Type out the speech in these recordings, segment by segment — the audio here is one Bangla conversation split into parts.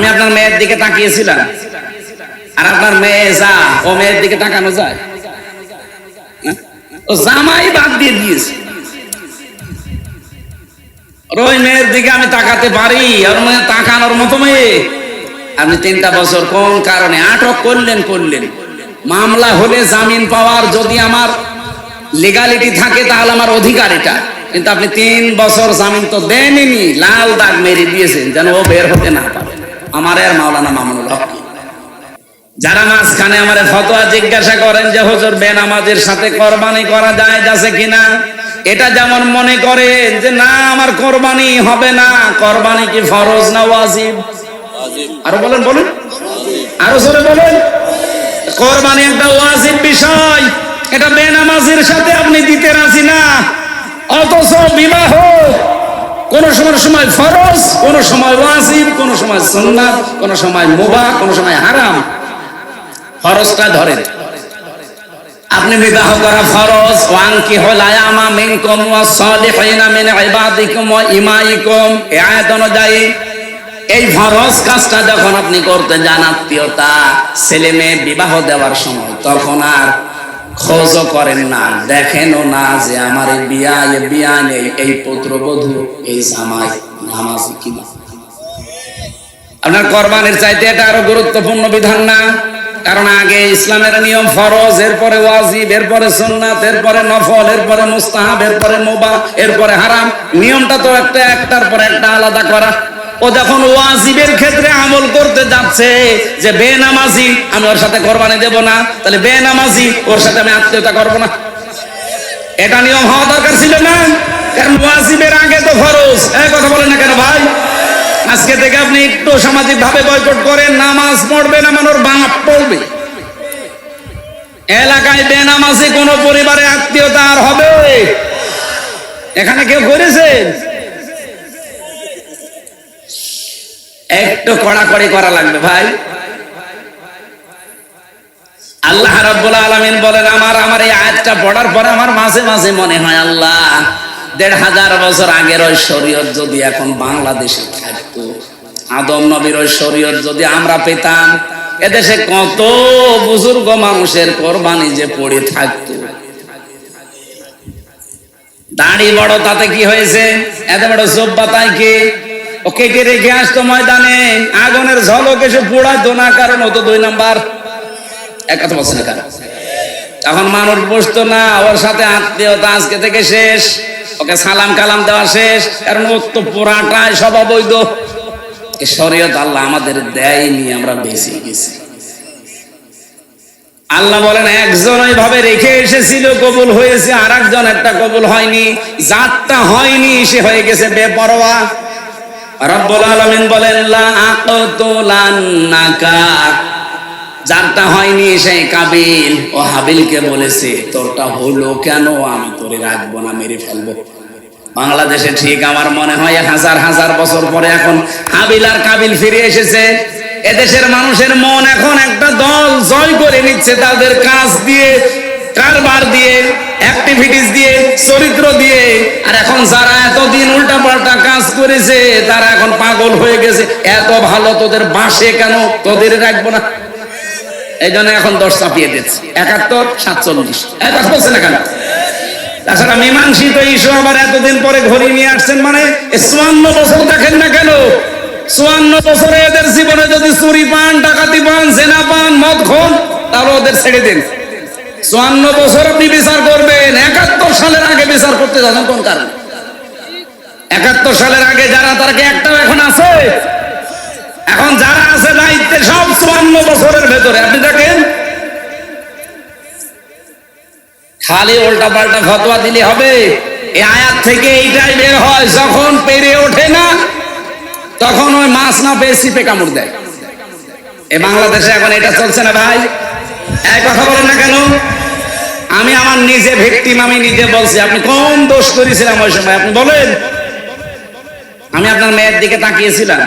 আমি আপনার মেয়ের দিকে তাকিয়েছিলাম। আর আপনার মেয়ে যা, ও মেয়ের দিকে তাকানো যায়? ও জামাই বাদ দিয়ে দিয়েছে। মেয়ের দিকে আমি তাকাতে পারি, আর মেয়ে তাকানোর মতো মেয়ে। আপনি তিনটা বছর কোন কারণে আটক করলেন করলেন? মামলা হলে জামিন পাওয়ার যদি আমার লিগালিটি থাকে, তাহলে আমার অধিকার এটা। কিন্তু আপনি তিন বছর জামিন তো দেননি, লাল দাগ মেরে দিয়েছেন, যেন ও বের হতে না পারে। আমার মাওলানা মামুনুল হক যারা মাঝখানে আমার ফতোয়া জিজ্ঞাসা করেন যে, হুজুর সাথে কোরবানি করা যায় যাচ্ছে কিনা? এটা যেমন মনে যে, না, আমার কোরবানি হবে না। কোরবানি কি ফরজ না ওয়াজিব? আরও বলেন, বলুন। আরও বলেন। কোরবানি একটা ওয়াজিব বিষয়। এটা বেনামাজির সাথে আপনি দিতে রাজি না। অথচ বিবাহ কোন সময় সময় ফরজ, কোন সময় ওয়াজিব, কোন সময় সুন্নাত, কোন সময় মুবাহ কোন সময় হারাম। ফরজটা ধরেন। আপনি বিবাহ করা ফরজ ওয়ান কি হল আয়ামা মিনকুম ওয়া সালিহিনা মিন ইবাদিকুম ওয়া ইমাইকুম। আয়াত অনুযায়ী এই ফরজ কাজটা যখন আপনি করতে যান, আত্মীয়তা, ছেলে মেয়ে বিবাহ দেওয়ার সময়, তখন আর খোঁজও করেন না। দেখেনও না যে আমার এই বিয়া বিয়া নেই এই পুত্রবধূ এই জামাই নামাজ কিনা। আপনার কোরবানির চাইতে এটা আরও গুরুত্বপূর্ণ বিধান না? কারণ আগে ইসলামের নিয়ম ফরজ, এরপরে ওয়াজিব, এরপরে সুন্নাত, এরপরে নফল, এরপরে মুস্তাহাব, এরপরে মোবা এরপরে হারাম। নিয়মটা তো একটা, একটার পর একটা আলাদা করা। ও যখন ওয়াজিবের ক্ষেত্রে আমল করতে যাচ্ছে যে বেনামাজি, আমি ওর সাথে কোরবানি দেব না, তাহলে বেনামাজি, ওর সাথে আমি আত্মীয়তা করব না। এটা নিয়ম হওয়া দরকার ছিল না? কারণ ওয়াজিবের আগে তো ফরজ। এই কথা বলেন না কেন ভাই? আজকে থেকে আপনি একটু সামাজিক ভাবে বয়কট করেন, নামাজ পড়বেন আমার ওর বাপ পড়বে। এলাকায় বেনামাজি কোন পরিবারে আত্মীয়তা আর হবে? এখানে কেউ করেছেন একটু কড়াকড়ি করা লাগবে ভাই। আল্লাহ রাব্বুল আলামিন বলেন, আমার আমার এই আয়াতটা পড়ার পরে আমার মাঝে মাঝে মনে হয়, আল্লাহ, দেড় হাজার বছর আগের ওই শরীয়ত যদি এখন বাংলাদেশে থাকতো, আদম নবীর ওই শরীয়ত যদি আমরা পেতাম, এদেশে কত বুজুর্গ মানুষের কোরবানি যে পড়ে থাকতো। দাড়ি বড় তাতে কি হয়েছে? এত বড় জব্বা তাই কি? ও কেটে রেখে আসতো ময়দানে, আগুনের ঝলক এসে পোড়াইতো না কারণ হতো দুই নাম্বার। এক কথা বলছে না কারণ তখন মানুষ বসতো না, ওর সাথে আত্মীয়তা আজকে থেকে শেষ, ওকে সালাম কালাম দেওয়া শেষ কারণ ও তো পুরাটাই সব অবৈধ। শরীয়ত আল্লাহ আমাদের দেয়নি, আমরা বেঁচে গেছি। আল্লাহ বলেন, একজন ওইভাবে রেখে এসেছিল, কবুল হয়েছে আর একজন একটা কবুল হয়নি যারটা হয়নি, সে হয়ে গেছে বেপরোয়া। রব্বুল বলেন যারটা হয়নি সেই কাবিল। ও হাবিলকে বলেছে, তোরটা হলো কেন? আমি তোরে রাখব না, মেরে ফেলব। বাংলাদেশে ঠিক আমার মনে হয়, হাজার হাজার বছর পরে এখন হাবিল আর কাবিল ফিরে এসেছে। এদেশের মানুষের মন এখন একটা দল জয় করে নিচ্ছে, তাদের কাজ দিয়ে, কারবার দিয়ে। অ্যাক্টিভিটিস দিয়ে, চরিত্র দিয়ে, আর এখন যারা এতদিন উল্টা পাল্টা কাজ করেছে, তারা এখন পাগল হয়ে গেছে। এত ভালো তোদের বাসে কেন? তোদের রাখব না। এই জন্য এখন দশ চাপিয়ে দিচ্ছে। একাত্তর, সাতচল্লিশ। এক কথা বলছে না কেন? তাছাড়া মীমাংসিত ইস্যু আবার এতদিন পরে ঘড়ি নিয়ে আসছেন মানে চুয়ান্ন বছর দেখেন না কেন? চুয়ান্ন বছরে এদের জীবনে যদি চুরি পান, ডাকাতি পান, জেনা পান, মদ খন, তাহলে ওদের ছেড়ে দিন। চুয়ান্ন বছর আপনি বিচার করবেন। একাত্তর সালের আগে বিচার করতে যাবেন কোন কারণে? একাত্তর সালের আগে যারা, তারা কি একটাও এখন আছে? এখন যারা আছে দায়িত্বে সব চুয়ান্ন বছরের ভেতরে। আপনি দেখেন? খালি উল্টা পাল্টা ফতোয়া দিলে হবে। এই আয়াত থেকে এইটাই বের হয়, যখন পেরে ওঠে না, তখন ওই মাছ না পেয়ে সিপে কামড় দেয়। এ বাংলাদেশে এখন এটা চলছে না ভাই? এক কথা বলেন না কেন? আমি আমার নিজে ভিকটিম, আমি নিজে বলছি, আপনি দোষ করেছিলাম ওই সময়? আপনি বলেন। আমি আপনার মেয়ের দিকে তাকিয়েছিলাম।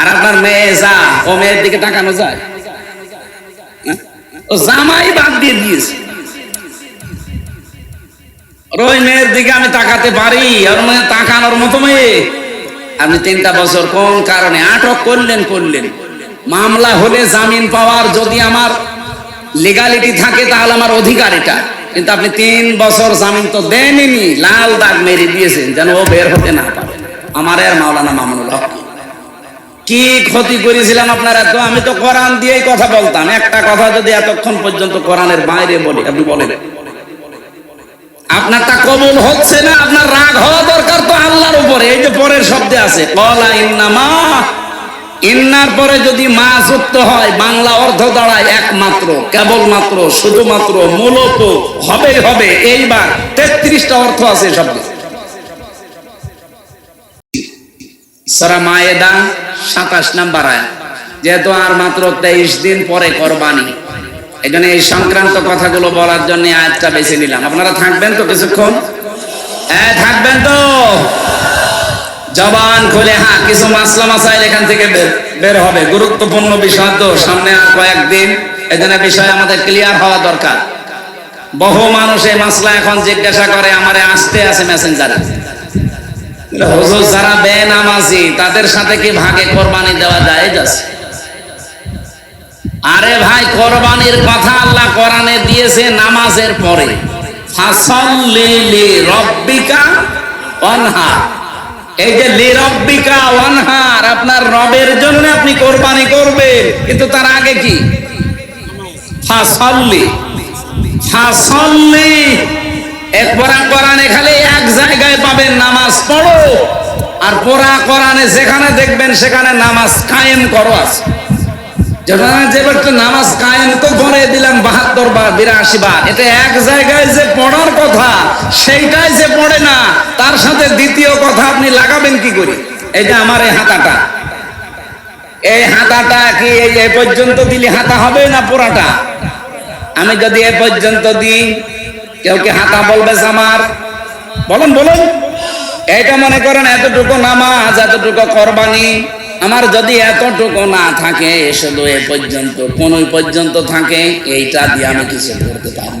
আর আপনার মেয়ে যা, ও মেয়ের দিকে তাকানো যায়? ও জামাই বাদ দিয়ে দিয়েছে। ওই মেয়ের দিকে আমি তাকাতে পারি তাকানোর মতো মেয়ে। আপনি তিনটা বছর কোন কারণে আটক করলেন করলেন? মামলা হলে জামিন পাওয়ার যদি আমার লিগালিটি থাকে তাহলে আমার অধিকার এটা। কিন্তু আপনি তিন বছর জামিন তো দেননি লাল দাগ মেরে দিয়েছেন, যেন ও বের হতে না পারে। আমার আর মাওলানা মামুনুল হক কি ক্ষতি করেছিলাম আপনারা তো? আমি তো কোরআন দিয়েই কথা বলতাম। একটা কথা যদি এতক্ষণ পর্যন্ত কোরআনের বাইরে বলি, আপনি বলেন। আপনারটা কবুল হচ্ছে না? আপনার রাগ হওয়া দরকার তো আল্লাহর উপরে। এই যে পরের শব্দে আছে কলা ইন্নামা ইন্নার পরে যদি মা যুক্ত হয়, বাংলা অর্থ দাঁড়ায় একমাত্র, কেবলমাত্র, শুধুমাত্র মূলত হবে হবে, এইবার তেত্রিশটা অর্থ আছে শব্দে। সরা মায়েদা সাতাশ নাম্বার যেহেতু আর মাত্র তেইশ দিন পরে কোরবানি এই জন্য এই সংক্রান্ত কথাগুলো বলার জন্য আয়াতটা বেছে নিলাম। আপনারা থাকবেন তো কিছুক্ষণ? হ্যাঁ থাকবেন তো। জবান খুলে হ্যাঁ কিছু মাসলা মাসাইল এখান থেকে বের- হবে। গুরুত্বপূর্ণ বিষয় তো, সামনে আর কয়েকদিন। জন্য বিষয় আমাদের ক্লিয়ার হওয়া দরকার। বহু মানুষ এই মাসলা এখন জিজ্ঞাসা করে, আমারে আসতে আছে মেসেঞ্জারে হুজুর, যারা বেনামাজি, তাদের সাথে কি ভাগে কোরবানি দেওয়া যায় যাচ্ছে আরে ভাই, কোরবানির কথা আল্লাহ কোরআনে দিয়েছে নামাজের পরে। ফাসাল্লি রব্বিকা ওয়ানহার এই যে লিরব্বিকা ওয়ানহার, আপনার রবের জন্য আপনি কোরবানি করবেন, কিন্তু তার আগে কি? ফাসাল্লি। ফাসাল্লি। একবার কোরআনে খালি এক জায়গায় পাবেন, নামাজ পড়ো। আর পরা কোরআনে যেখানে দেখবেন, সেখানে নামাজ কায়েম করো আছে যেবার নামাজ কায়েম তো দিলাম এটা এক জায়গায় যে পড়ার কথা যে পড়ে না, তার সাথে দ্বিতীয় কথা আপনি লাগাবেন কি করে? যে আমার এই হাতাটা। এই হাতাটা কি এই পর্যন্ত দিলে হাতা হবে না আমি যদি এ পর্যন্ত দিই, কেউ কি হাতা বলবে আমার? বলুন বলুন। এইটা মনে করেন এতটুকু নামাজ, এতটুকু কোরবানি। আমার যদি এতটুকু না থাকে, শুধু এ পর্যন্ত কোন পর্যন্ত থাকে, এইটা দিয়ে আমি কিছু করতে পারব।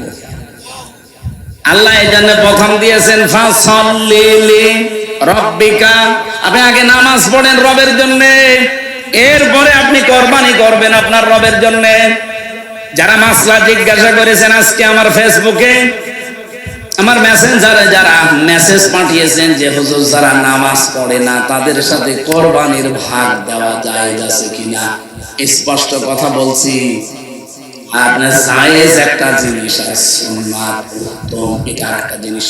আল্লাহ এই জন্য প্রথম দিয়েছেন রব্বিকা। আপনি আগে নামাজ পড়েন রবের জন্য। এরপরে আপনি কোরবানি করবেন আপনার রবের জন্য। যারা মাসলা জিজ্ঞাসা করেছেন আজকে আমার ফেসবুকে আমার মেসেঞ্জারে যারা মেসেজ পাঠিয়েছেন যে হুজুর যারা নামাজ পড়ে না, তাদের সাথে কোরবানির ভাগ দেওয়া যায় আছে কিনা? স্পষ্ট কথা বলছি। আপনার সায়েজ একটা জিনিস আর সুন্নাত, উত্তম, এটা একটা জিনিস।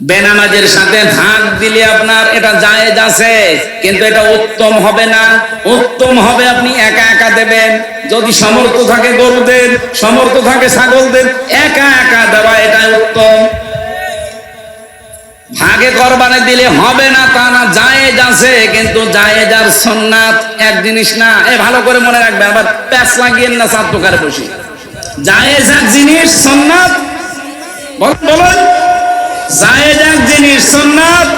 বেনামাজের সাথে ভাগ দিলে আপনার এটা জায়েজ আছে, কিন্তু এটা উত্তম হবে না। উত্তম হবে আপনি একা একা দেবেন। যদি সমর্থ থাকে সমর্থ থাকে একা একা দেওয়া এটা উত্তম। ভাগে করবানে দিলে হবে না তা না, জায়েজ আছে, কিন্তু জায়েজ আর সন্ন্যাত এক জিনিস না। এ ভালো করে মনে রাখবে আবার না সাত প্রকারে বসে। জায়েজ এক জিনিস সন্ন্যাত বলুন। জায়েজ এক জিনিস সন্ন্যাত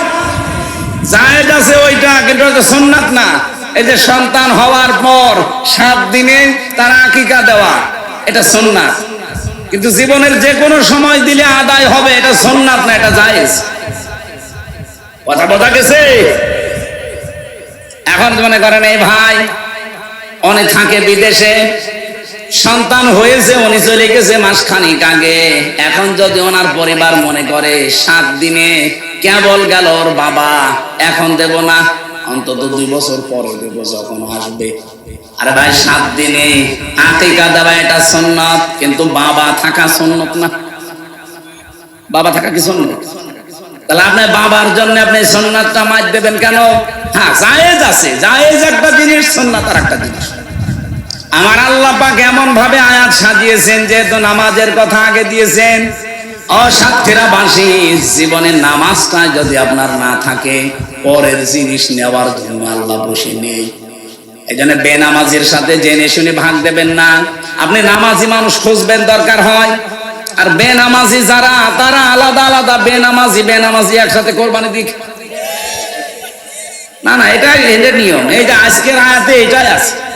জায়েজ আছে ওইটা, কিন্তু ওটা সন্ন্যাত না। এই যে সন্তান হওয়ার পর সাত দিনে তার আকিকা দেওয়া, এটা সন্ন্যাত কিন্তু জীবনের যে কোনো সময় দিলে আদায় হবে, এটা সন্ন্যাত না, এটা জায়েজ। কথা বোঝা গেছে? এখন মনে করেন, এই ভাই, অনেক থাকে বিদেশে সন্তান হয়েছে, উনি চলে গেছে মাসখানিক আগে। এখন যদি ওনার পরিবার মনে করে, সাত দিনে কেবল গেল ওর বাবা, এখন দেব না, অন্তত দুই বছর পরে দেব যখন আসবে। আরে ভাই, সাত দিনে আতিকা দেওয়া এটা সন্ন্যত কিন্তু বাবা থাকা সন্ন্যত না। বাবা থাকা কি সন্ন্যত তাহলে আপনার বাবার জন্য আপনি সন্ন্যাতটা মাছ দেবেন কেন? হ্যাঁ জায়েজ আছে, জায়েজ একটা জিনিস সন্ন্যাত আর একটা জিনিস। আমার আল্লাহ পাক এমন ভাবে আয়াত সাজিয়েছেন যেহেতু নামাজের কথা আগে দিয়েছেন। অসাক্ষীরা বাসী জীবনের নামাজটা যদি আপনার না থাকে, পরের জিনিস নেওয়ার জন্য আল্লাহ বসে নেই। এই জন্য বেনামাজির সাথে জেনে শুনে ভাগ দেবেন না। আপনি নামাজি মানুষ খুঁজবেন দরকার হয়। আর বেনামাজি যারা, তারা আলাদা আলাদা বেনামাজি বেনামাজি একসাথে কোরবানি দিক। না না, এটাই এদের নিয়ম। এই যে আজকের আয়াতে এটাই আছে।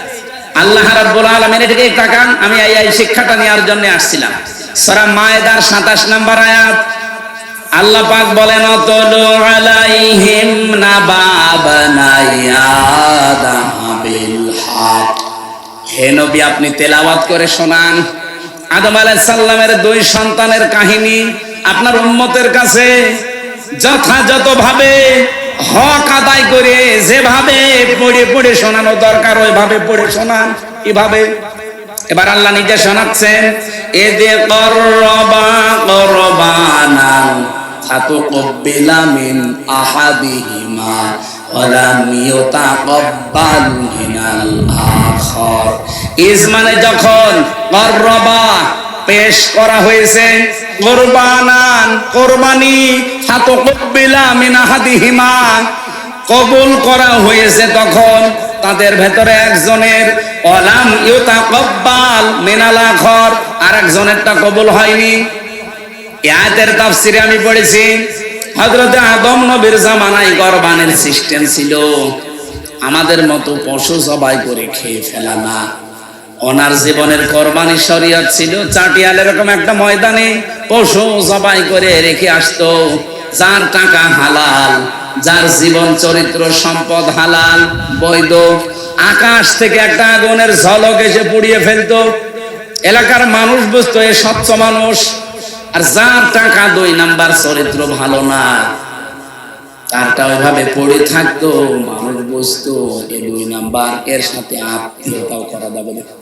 আল্লাহ রাব্বুল আলামিন এটাকে তাকান, আমি এই এই শিক্ষাটা নেওয়ার জন্য আসছিলাম। সূরা মায়েদার 27 নম্বর আয়াত, আল্লাহ পাক বলেন, অতলু আলাইহিম নাবাবানায়াদাম বিল হক। হে নবী, আপনি তেলাওয়াত করে শোনান। আদম আলাইহিস সালামের দুই সন্তানের কাহিনী আপনার উম্মতের কাছে যথাযথভাবে হক আদায় করে যেভাবে পড়ে পড়ে শোনানো দরকার, ওইভাবে পড়ে শোনান। কীভাবে? এবার আল্লাহ নিজে শোনাচ্ছেন এ যে করবা করবানান মিন যখন পেশ করা হয়েছে। কোরবানান, কোরবানি ফাতুকব্বিলা মিন আহাদিহিমা কবুল করা হয়েছে তখন। তাদের ভেতরে একজনের অলাম ইউতা কব্বাল মিনালা খর আর একজনেরটা কবুল হয়নি। এই আয়াতের তাফসিরে আমি পড়েছি, হযরতে আদম নবীর জামানায় কোরবানির সিস্টেম ছিল, আমাদের মতো পশু জবাই করে খেয়ে ফেলা না। ওনার জীবনের কোরবানি শরীয়ত ছিল চাটিয়াল এরকম একটা ময়দানে পশু জবাই করে রেখে আসতো। যার টাকা হালাল, যার জীবন চরিত্র সম্পদ হালাল, বৈধ, আকাশ থেকে একটা আগুনের ঝলক এসে পুড়িয়ে ফেলতো। এলাকার মানুষ বুঝতো, এ স্বচ্ছ মানুষ। আর যার টাকা দুই নাম্বার চরিত্র ভালো না, তারটা ওইভাবে পড়ে থাকতো, মানুষ বুঝতো, এ দুই নাম্বার এর সাথে আত্মীয়তাও করা যাবে না।